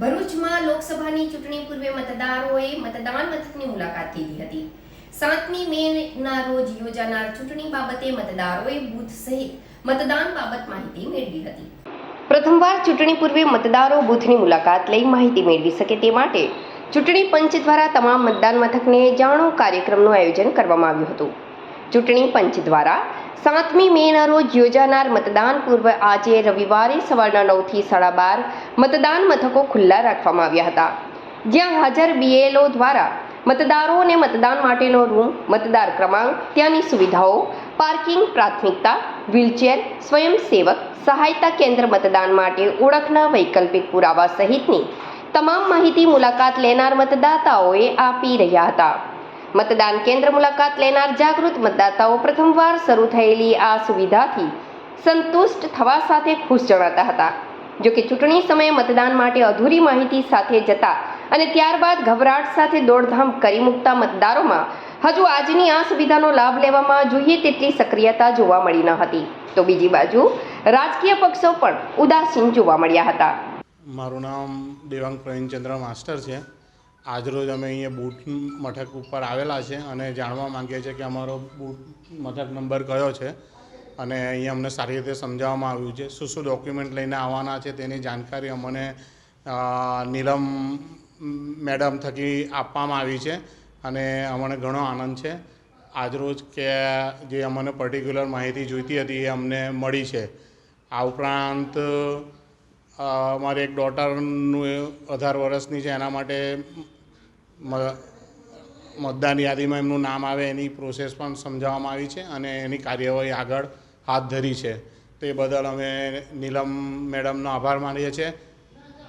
ભરૂચમાં લોકસભાની ચૂંટણી પૂર્વે મતદારોએ મતદાન મથકની મુલાકાત લીધી હતી. સાતમી મેના રોજ યોજાનાર ચૂંટણી બાબતે મતદારોએ બૂથ સહિત મતદાન બાબત માહિતી મેળવી હતી. પ્રથમવાર ચૂંટણી પૂર્વે મતદારો બૂથની મુલાકાત લઈ માહિતી મેળવી શકે તે માટે ચૂંટણી પંચ દ્વારા તમામ મતદાન મથકને જાણો કાર્યક્રમનું આયોજન કરવામાં આવ્યું હતું. ચૂંટણી પંચ દ્વારા સાતમી મેના રોજ યોજાનાર મતદાન પૂર્વ આજે રવિવારે સવારના નવથી સાડા બાર મતદાન મથકો ખુલ્લા રાખવામાં આવ્યા હતા. જ્યાં હાજર બીએલઓ દ્વારા મતદારોને મતદાન માટેનો રૂમ, મતદાર ક્રમાંક, ત્યાંની સુવિધાઓ, પાર્કિંગ પ્રાથમિકતા, વ્હીલચેર, સ્વયંસેવક, સહાયતા કેન્દ્ર મતદાન માટે ઓળખના વૈકલ્પિક પુરાવા સહિતની તમામ માહિતી મુલાકાત લેનાર મતદાતાઓએ આપી રહ્યા હતા. મતદાન કેન્દ્ર મુલાકાત લેનાર જાગૃત મતદાતાઓ પ્રથમવાર શરૂ થયેલી આ સુવિધાથી સંતુષ્ટ થવા સાથે ખુશ જણાતા હતા. જો કે ચૂંટણી સમયે મતદાન માટે અધૂરી માહિતી સાથે જતા અને ત્યારબાદ ગભરાટ સાથે દોડધામ કરી મૂકતા મતદારોમાં હજુ આજની આ સુવિધાનો લાભ લેવામાં જોઈએ તેટલી સક્રિયતા જોવા મળી ન હતી. તો બીજી બાજુ રાજકીય પક્ષો પણ ઉદાસીન જોવા મળ્યા હતા. મારું નામ દેવાંગ પ્રવીણચંદ્ર માસ્ટર છે. આજરોજ અમે અહીંયા બૂટ મથક ઉપર આવેલા છે અને જાણવા માંગીએ છીએ કે અમારો બૂટ મથક નંબર કયો છે અને અહીંયા અમને સારી રીતે સમજાવવામાં આવ્યું છે. શું શું ડોક્યુમેન્ટ લઈને આવવાના છે તેની જાણકારી અમને નીલમ મેડમ થકી આપવામાં આવી છે અને અમને ઘણો આનંદ છે. આજરોજ કે જે અમને પર્ટિક્યુલર માહિતી જોઈતી હતી એ અમને મળી છે. આ ઉપરાંત મારી એક ડોટરનું અઢાર વર્ષની છે, એના માટે મતદાન યાદીમાં એમનું નામ આવે, એની પ્રોસેસ પણ સમજાવવામાં આવી છે અને એની કાર્યવાહી આગળ હાથ ધરી છે. તે બદલ અમે નીલમ મેડમનો આભાર માનીએ છીએ.